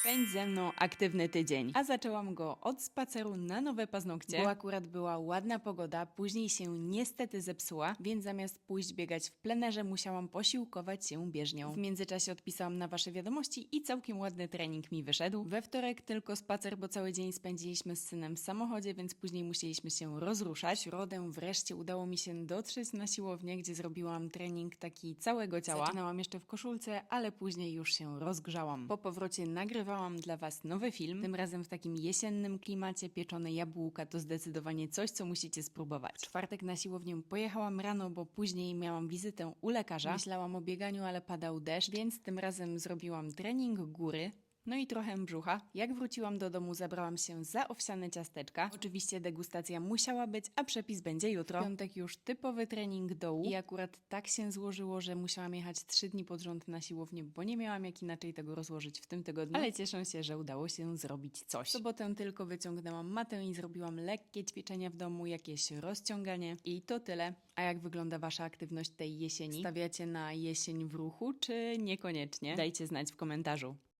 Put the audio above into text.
Spędź ze mną aktywny tydzień. A zaczęłam go od spaceru na nowe paznokcie, bo akurat była ładna pogoda, później się niestety zepsuła, więc zamiast pójść biegać w plenerze, musiałam posiłkować się bieżnią. W międzyczasie odpisałam na wasze wiadomości i całkiem ładny trening mi wyszedł. We wtorek tylko spacer, bo cały dzień spędziliśmy z synem w samochodzie, więc później musieliśmy się rozruszać. W Środę wreszcie udało mi się dotrzeć na siłownię, gdzie zrobiłam trening taki całego ciała. Zaczynałam jeszcze w koszulce, ale później już się rozgrzałam. Po powrocie nagrywałam dla Was nowy film, tym razem w takim jesiennym klimacie. Pieczone jabłka to zdecydowanie coś, co musicie spróbować. W czwartek na siłownię pojechałam rano, bo później miałam wizytę u lekarza. Myślałam o bieganiu, ale padał deszcz, więc tym razem zrobiłam trening góry. No i trochę brzucha. Jak wróciłam do domu, zabrałam się za owsiane ciasteczka. Oczywiście degustacja musiała być, a przepis będzie jutro. W piątek już typowy trening dołu. I akurat tak się złożyło, że musiałam jechać trzy dni pod rząd na siłownię, bo nie miałam jak inaczej tego rozłożyć w tym tygodniu. Ale cieszę się, że udało się zrobić coś. W sobotę tylko wyciągnęłam matę i zrobiłam lekkie ćwiczenia w domu, jakieś rozciąganie. I to tyle. A jak wygląda Wasza aktywność tej jesieni? Stawiacie na jesień w ruchu, czy niekoniecznie? Dajcie znać w komentarzu.